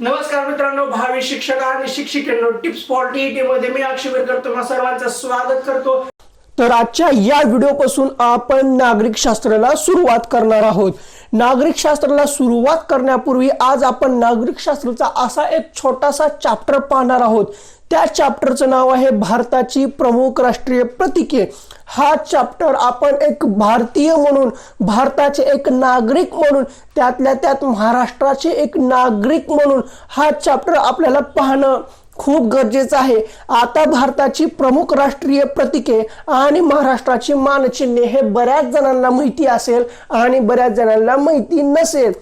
नमस्कार मित्रांनो भावी शिक्षक आणि शिक्षिकेंनो टिप्स फॉर टीईटी मध्ये मी अक्षय तुम्हा सर्वांचं स्वागत करतो. तर आजच्या या व्हिडिओपासून आपण नागरिक शास्त्राला सुरुवात करणार आहोत. नागरिक शास्त्राला सुरुवात करण्यापूर्वी आज आपण नागरिक शास्त्राचा असा एक छोटासा चॅप्टर पाहणार आहोत. त्या चॅप्टरचं नाव आहे भारताची प्रमुख राष्ट्रीय प्रतीके. हा चॅप्टर आपण एक भारतीय म्हणून भारताचे एक नागरिक म्हणून त्यातल्या त्यात महाराष्ट्राचे एक नागरिक म्हणून हा चॅप्टर आपल्याला पाहणं खूप गरजेचं आहे. आता भारताची प्रमुख राष्ट्रीय प्रतीके आणि महाराष्ट्राची मानचिन्हे हे बऱ्याच जणांना माहिती असेल आणि बऱ्याच जणांना माहिती नसेल.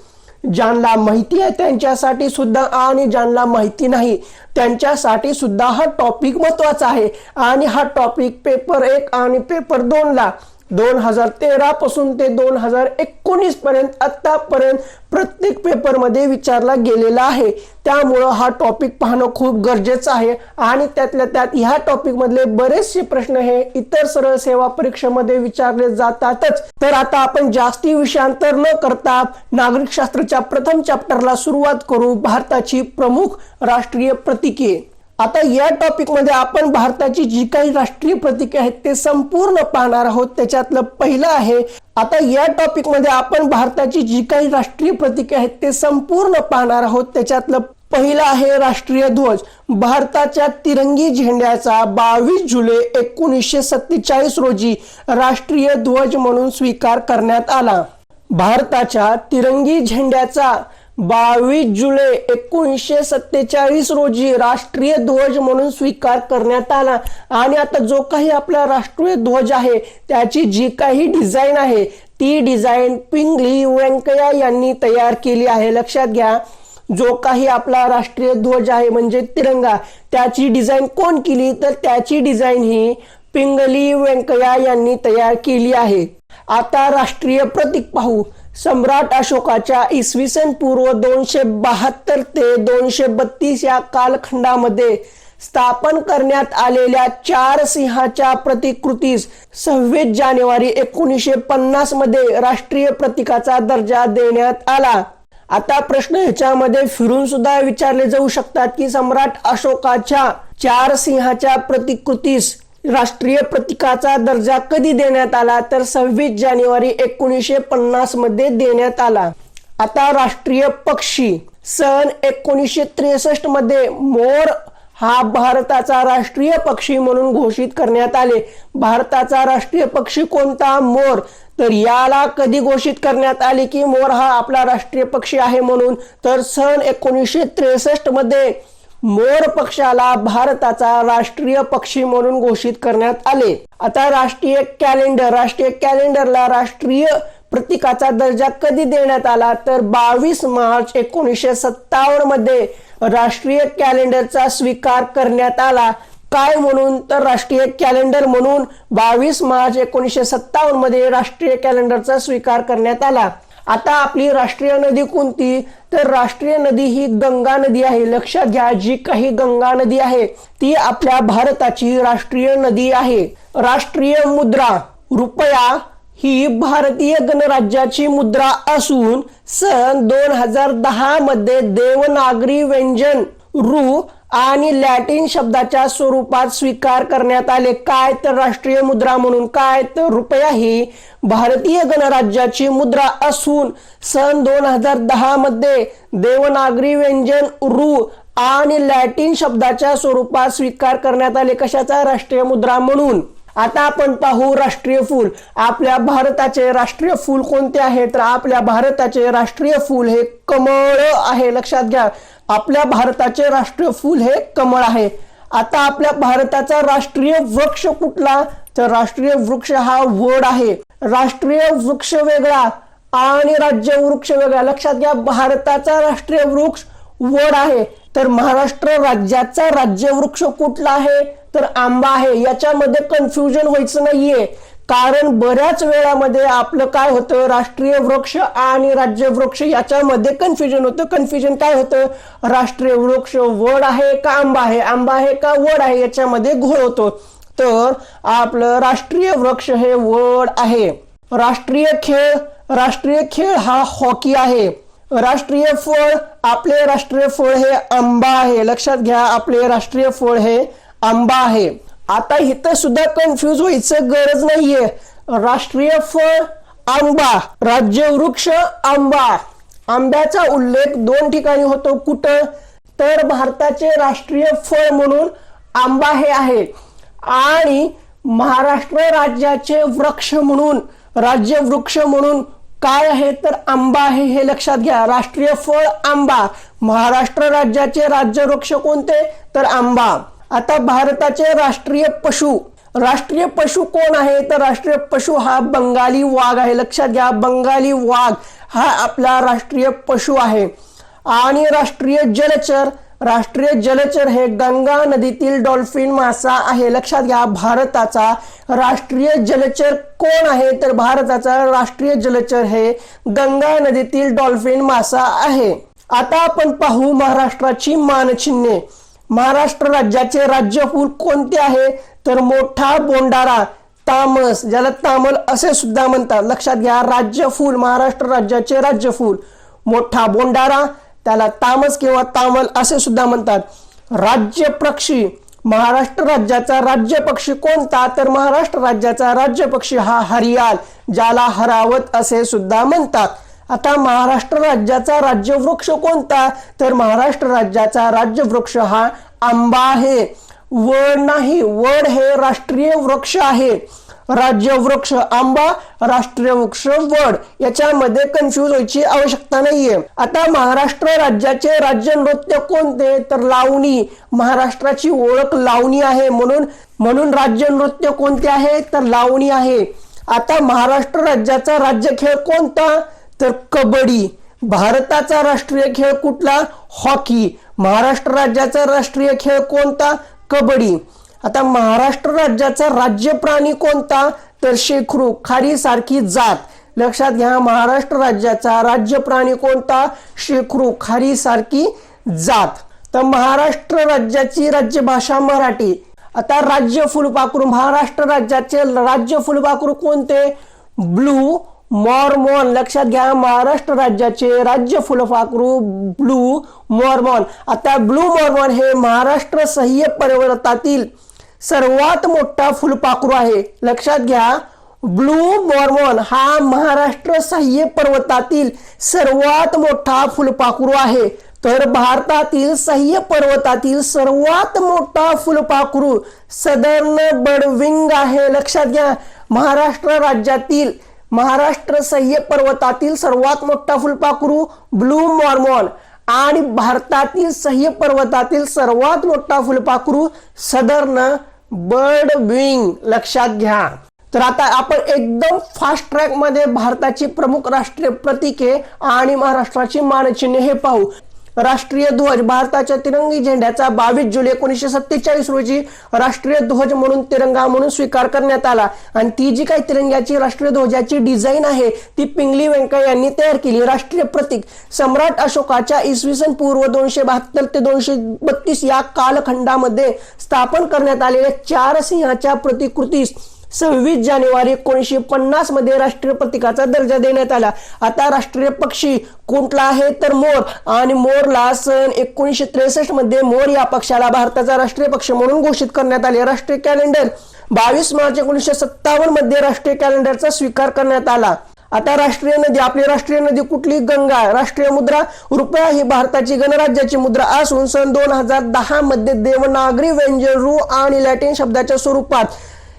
ज्यांना माहिती आहे त्यांच्यासाठी सुद्धा आणि ज्यांना माहिती नाही त्यांच्यासाठी सुद्धा हा टॉपिक महत्त्वाचा आहे. आणि हा टॉपिक पेपर एक आणि पेपर दोनला दोन हजार तेरा पासून ते दोन हजार एकोणीस पर्यंत आतापर्यंत प्रत्येक पेपरमध्ये विचारला गेलेला आहे. त्यामुळं हा टॉपिक पाहणं खूप गरजेचं आहे. आणि त्यातल्या त्यात ह्या टॉपिक मधले बरेचसे प्रश्न हे इतर सरळ सेवा परीक्षेमध्ये विचारले जातातच. तर आता आपण जास्ती विषयांतर न करता नागरिक शास्त्राच्या प्रथम चॅप्टरला सुरुवात करू. भारताची प्रमुख राष्ट्रीय प्रतिके. आता या टॉपिकमध्ये आपण भारताची जी काही राष्ट्रीय प्रतीके आहेत ते संपूर्ण पाहणार आहोत. त्याच्यातलं पहिलं आहे आता या टॉपिकमध्ये आपण भारताची जी काही राष्ट्रीय प्रतीके आहेत ते संपूर्ण पाहणार आहोत. त्याच्यातलं पहिलं आहे राष्ट्रीय ध्वज. भारताच्या तिरंगी झेंड्याचा बावीस जुलै एकोणीसशे सत्तेचाळीस रोजी राष्ट्रीय ध्वज म्हणून स्वीकार करण्यात आला. भारताच्या तिरंगी झेंड्याचा बावीस जुलै एकोणीसशे सत्तेचाळीस रोजी राष्ट्रीय ध्वज म्हणून स्वीकार करण्यात आला. आणि आता जो काही आपला राष्ट्रीय ध्वज आहे त्याची जी काही डिझाईन आहे ती डिझाईन पिंगली व्यंकय्या यांनी तयार केली आहे. लक्षात घ्या जो काही आपला राष्ट्रीय ध्वज आहे म्हणजे तिरंगा त्याची डिझाईन कोण केली? तर त्याची डिझाईन ही पिंगली व्यंकय्या यांनी तयार केली आहे. आता राष्ट्रीय प्रतीक पाहू. सम्राट अशोकाच्या इसवी सन पूर्व दोनशे बहात्तर ते दोनशे बत्तीस या कालखंडामध्ये स्थापन करण्यात आलेल्या चार सिंहाच्या प्रतिकृतीस सव्वीस जानेवारी एकोणीसशे पन्नासमध्ये राष्ट्रीय प्रतीकाचा दर्जा देण्यात आला. आता प्रश्न ह्याच्यामध्ये फिरून सुद्धा विचारले जाऊ शकतात की सम्राट अशोकाच्या चार सिंहाच्या प्रतिकृतीस राष्ट्रीय प्रतीकाचा दर्जा कधी देण्यात आला? तर सव्वीस जानेवारी एकोणीसशे पन्नासमध्ये देण्यात आला. आता राष्ट्रीय पक्षी. सन एकोणीसशे त्रेसष्टमध्ये मोर हा भारताचा राष्ट्रीय पक्षी म्हणून घोषित करण्यात आले. भारताचा राष्ट्रीय पक्षी कोणता? मोर. तर याला कधी घोषित करण्यात आले की मोर हा आपला राष्ट्रीय पक्षी आहे म्हणून? तर सन एकोणीसशे त्रेसष्टमध्ये मोर पक्षाला भारताचा राष्ट्रीय पक्षी म्हणून घोषित करण्यात आले. आता राष्ट्रीय कॅलेंडर राष्ट्रीय कॅलेंडरला राष्ट्रीय प्रतीकाचा दर्जा कधी देण्यात आला? तर बावीस मार्च एकोणीसशे सत्तावन्नमध्ये राष्ट्रीय कॅलेंडरचा स्वीकार करण्यात आला. काय म्हणून? तर राष्ट्रीय कॅलेंडर म्हणून बावीस मार्च एकोणीसशे सत्तावन्नमध्ये राष्ट्रीय कॅलेंडरचा स्वीकार करण्यात आला. आता आपली राष्ट्रीय नदी कोणती? तर राष्ट्रीय नदी ही गंगा नदी आहे. लक्षात घ्या जी काही गंगा नदी आहे ती आपल्या भारताची राष्ट्रीय नदी आहे. राष्ट्रीय मुद्रा रुपया ही भारतीय गणराज्याची मुद्रा असून सन दोन हजार दहा मध्ये देवनागरी व्यंजन रु. आणि लॅटिन शब्दाच्या स्वरूपात स्वीकार करण्यात आले. काय तर राष्ट्रीय मुद्रा म्हणून काय तर रुपया ही भारतीय गणराज्याची मुद्रा असून सन दोन हजार दहा मध्ये देवनागरी व्यंजन रु आणि लॅटिन शब्दाच्या स्वरूपात स्वीकार करण्यात आले. कशाचा? राष्ट्रीय मुद्रा म्हणून. आता आपण पाहू राष्ट्रीय फूल. आपल्या भारताचे राष्ट्रीय फूल कोणते आहे? तर आपल्या भारताचे राष्ट्रीय फूल हे कमळ आहे. लक्षात घ्या. आपल्या भारताचे राष्ट्रीय फूल हे कमळ आहे. आता आपल्या भारताचा राष्ट्रीय वृक्ष कुठला? तर राष्ट्रीय वृक्ष हा वड आहे. राष्ट्रीय वृक्ष वेगळा आणि राज्य वृक्ष वेगळा. लक्षात घ्या भारताचा राष्ट्रीय वृक्ष वड आहे. तर महाराष्ट्र राज्याचा राज्य वृक्ष कुठला आहे? तर आंबा आहे. याच्यामध्ये कन्फ्युजन व्हायचं नाहीये. कारण बऱ्याच वेळामध्ये आपलं काय होतं राष्ट्रीय वृक्ष आणि राज्य वृक्ष याच्यामध्ये कन्फ्युजन होतं. कन्फ्युजन काय होतं? राष्ट्रीय वृक्ष वड आहे का आंबा आहे? आंबा आहे का वड आहे? याच्यामध्ये घोळ होतो. तर आपलं राष्ट्रीय वृक्ष हे वड आहे. राष्ट्रीय खेळ राष्ट्रीय खेळ हा हॉकी आहे. राष्ट्रीय फळ आपले राष्ट्रीय फळ हे आंबा आहे. लक्षात घ्या आपले राष्ट्रीय फळ हे आंबा आहे. आता इथं सुद्धा कन्फ्यूज व्हायचं गरज नाहीये. राष्ट्रीय फळ आंबा राज्य वृक्ष आंबा. आंब्याचा उल्लेख दोन ठिकाणी होतो. कुठं? तर भारताचे राष्ट्रीय फळ म्हणून आंबा हे आहे. आणि महाराष्ट्र राज्याचे वृक्ष म्हणून राज्य वृक्ष म्हणून काय आहे? तर आंबा आहे हे लक्षात घ्या. राष्ट्रीय फळ आंबा. महाराष्ट्र राज्याचे राज्य वृक्ष कोणते? तर आंबा. आता भारताचे राष्ट्रीय पशु. राष्ट्रीय पशु कोण आहे? तर राष्ट्रीय पशु हा बंगाली वाघ आहे. लक्षात घ्या बंगाली वाघ हा आपला राष्ट्रीय पशु आहे. आणि राष्ट्रीय जलचर राष्ट्रीय जलचर हे गंगा नदीतील डॉल्फिन मासा आहे. लक्षात घ्या भारताचा राष्ट्रीय जलचर कोण आहे? तर भारताचा राष्ट्रीय जलचर हे गंगा नदीतील डॉल्फिन मासा आहे. आता आपण पाहू महाराष्ट्राची मानचिन्हे. महाराष्ट्र राज्याचे राज्य फूल कोणते आहे? तर मोठा बोंडारा तामस ज्याला तामल असे सुद्धा म्हणतात. लक्षात घ्या राज्य फूल महाराष्ट्र राज्याचे राज्य फूल मोठा बोंडारा त्याला तामस किंवा तामल असे सुद्धा म्हणतात. राज्य पक्षी महाराष्ट्र राज्याचा राज्य पक्षी कोणता? तर महाराष्ट्र राज्याचा राज्य पक्षी हा हरियाल ज्याला हरावत असे सुद्धा म्हणतात. आता महाराष्ट्र राज्याचा राज्यवृक्ष कोणता? तर महाराष्ट्र राज्याचा राज्यवृक्ष हा आंबा आहे. वड नाही वड हे राष्ट्रीय वृक्ष आहे. राज्यवृक्ष आंबा राष्ट्रीय वृक्ष वड याच्यामध्ये कन्फ्यूज व्हायची आवश्यकता नाहीये. आता महाराष्ट्र राज्याचे राज्य नृत्य कोणते? तर लावणी. महाराष्ट्राची ओळख लावणी आहे म्हणून म्हणून राज्य नृत्य कोणते आहे? तर लावणी आहे. आता महाराष्ट्र राज्याचा राज्य खेळ कोणता? तर कबड्डी भारताचा राष्ट्रीय खेळ कुठला? हॉकी. महाराष्ट्र राज्याचा राष्ट्रीय खेळ कोणता? कबड्डी. आता महाराष्ट्र राज्याचा राज्य प्राणी कोणता? तर शेखरू खारी सारखी जात. लक्षात घ्या महाराष्ट्र राज्याचा राज्य प्राणी कोणता? शेखरू खारी सारखी जात. तर महाराष्ट्र राज्याची राज्यभाषा मराठी. आता राज्य फुलपाखरू महाराष्ट्र राज्याचे राज्य फुलपाखरू कोणते? Blue Mormon. लक्षात घ्या महाराष्ट्र राज्याचे राज्य फुलपाखरू ब्लू मॉर्मॉन. आता ब्लू मॉर्मॉन हे महाराष्ट्र सह्य पर्वतातील सर्वात मोठा फुलपाखरू आहे. लक्षात घ्या ब्लू मॉर्मॉन हा महाराष्ट्र सह्य पर्वतातील सर्वात मोठा फुलपाखरू आहे. तर भारतातील सह्य पर्वतातील सर्वात मोठा फुलपाखरू सदर्न बडविंग आहे. लक्षात घ्या महाराष्ट्र राज्यातील महाराष्ट्र सह्य पर्वतातील सर्वात मोठा फुलपाखरू ब्लू मॉर्मॉन आणि भारतातील सह्य पर्वतातील सर्वात मोठा फुलपाखरू सदर्न बर्ड विंग लक्षात घ्या. तर आता आपण एकदम फास्ट ट्रॅकमध्ये भारताची प्रमुख राष्ट्रीय प्रतीके आणि महाराष्ट्राची मानचिन्हे हे पाहू. राष्ट्रीय ध्वज भारताच्या तिरंगी झेंड्याचा बावीस जुलै एकोणीसशे सत्तेचाळीस रोजी राष्ट्रीय ध्वज म्हणून तिरंगा म्हणून स्वीकार करण्यात आला. आणि ती जी काही तिरंग्याची राष्ट्रीय ध्वजाची डिझाईन आहे ती पिंगली व्यंकय्या यांनी तयार केली. राष्ट्रीय प्रतीक सम्राट अशोकाच्या इसवी सन पूर्व दोनशे बहात्तर ते दोनशे बत्तीस या कालखंडामध्ये स्थापन करण्यात आलेल्या चार सिंहाच्या प्रतिकृतीस सव्वीस जानेवारी एकोणीसशे पन्नासमध्ये राष्ट्रीय प्रतीकाचा दर्जा देण्यात आला. आता राष्ट्रीय पक्षी कुठला आहे तर मोर. आणि मोरला सन एकोणीसशे त्रेसष्टमध्ये मोर या पक्षाला भारताचा राष्ट्रीय पक्ष म्हणून घोषित करण्यात आले. राष्ट्रीय कॅलेंडर बावीस मार्च एकोणीसशे सत्तावन्नमध्ये राष्ट्रीय कॅलेंडरचा स्वीकार करण्यात आला. आता राष्ट्रीय नदी आपली राष्ट्रीय नदी कुठली? गंगा. राष्ट्रीय मुद्रा रुपया ही भारताची गणराज्याची मुद्रा असून सन दोन हजार दहा मध्ये देवनागरी व्यंजन रू आणि लॅटिन शब्दाच्या स्वरूपात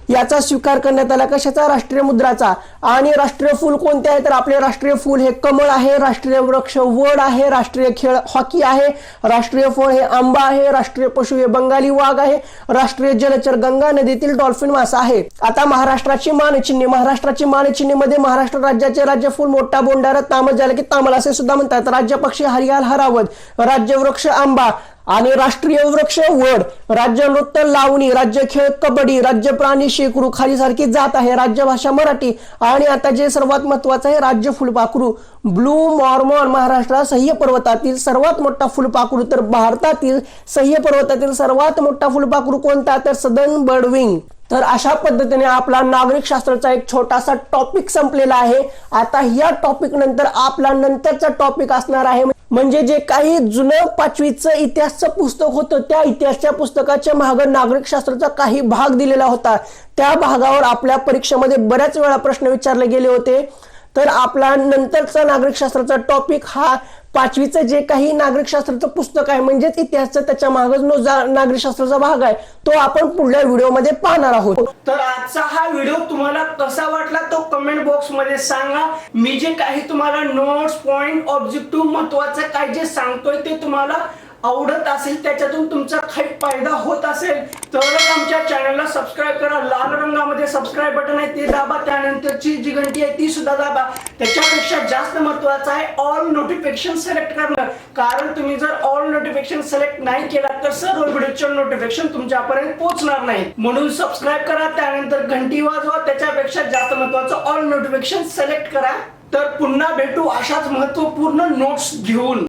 याचा स्वीकार करण्यात आला. कशाचा? राष्ट्रीय मुद्राचा. आणि राष्ट्रीय फूल कोणते आहे? तर आपले राष्ट्रीय फूल हे कमळ आहे राष्ट्रीय वृक्ष वड आहे राष्ट्रीय खेळ हॉकी आहे राष्ट्रीय फळ हे आंबा आहे राष्ट्रीय पशु हे बंगाली वाघ आहे राष्ट्रीय जलचर गंगा नदीतील डॉल्फिन मासा आहे. आता महाराष्ट्राची मानचिन्हे. महाराष्ट्राची मानचिन्हे मध्ये महाराष्ट्र राज्याचे राज्य फुल मोठा बोंडारा तामल झाला की तामल असे सुद्धा म्हणतात. राज्य पक्षी हरियाल हरावत राज्य वृक्ष आंबा आणि राष्ट्रीय वृक्ष वड राज्य नृत्य लावणी राज्य खेळ कबड्डी राज्य प्राणी शेकरू खाली सारखी जात आहे. राज्य भाषा मराठी आणि आता जे सर्वात महत्वाचं आहे राज्य फुलपाखरू. ब्लू मॉर्मॉन महाराष्ट्रात सह्य पर्वतातील सर्वात मोठा फुलपाखरू. तर भारतातील सह्य पर्वतातील सर्वात मोठा फुलपाखरू कोणता? तर सदन बर्डविंग तर अशा पद्धतीने आपला नागरिक शास्त्राचा एक छोटासा टॉपिक संपलेला आहे. आता या टॉपिक नंतर आपला नंतरचा टॉपिक असणार आहे. म्हणजे जे काही जुनं पाचवीचं इतिहासचं पुस्तक होतं त्या इतिहासच्या पुस्तकाच्या मागं नागरिक शास्त्राचा काही भाग दिलेला होता. त्या भागावर आपल्या परीक्षेमध्ये बऱ्याच वेळा प्रश्न विचारले गेले होते. तर आपला नंतरचा नागरिक शास्त्राचा टॉपिक हा पाचवीचं जे काही नागरिकशास्त्राचं पुस्तक आहे म्हणजेच इतिहासचं त्याच्या मागच नो नागरिक शास्त्राचा भाग आहे तो आपण पुढल्या व्हिडिओमध्ये पाहणार आहोत. तर आजचा हा व्हिडिओ तुम्हाला कसा वाटला तो कमेंट बॉक्समध्ये सांगा. मी जे काही तुम्हाला नोट्स पॉइंट ऑब्जेक्टिव्ह महत्वाचं काय जे सांगतोय ते तुम्हाला आवडत असेल त्याच्यातून तुमचा काही फायदा होत असेल तरच आमच्या चॅनलला सबस्क्राईब करा. लाल रंगामध्ये सबस्क्राईब बटन आहे ते दाबा. त्यानंतरची जी घंटी आहे ती सुद्धा दाबा. त्याच्यापेक्षा जास्त महत्वाचं आहे ऑल नोटिफिकेशन सिलेक्ट करणं. कारण तुम्ही जर ऑल नोटिफिकेशन सिलेक्ट नाही केला तर सर्व व्हिडिओचे नोटिफिकेशन तुमच्यापर्यंत पोहोचणार नाही. म्हणून सबस्क्राईब करा त्यानंतर घंटी वाजवा. त्याच्यापेक्षा जास्त महत्वाचं ऑल नोटिफिकेशन सिलेक्ट करा. तर पुन्हा भेटू अशाच महत्त्वपूर्ण नोट्स घेऊन.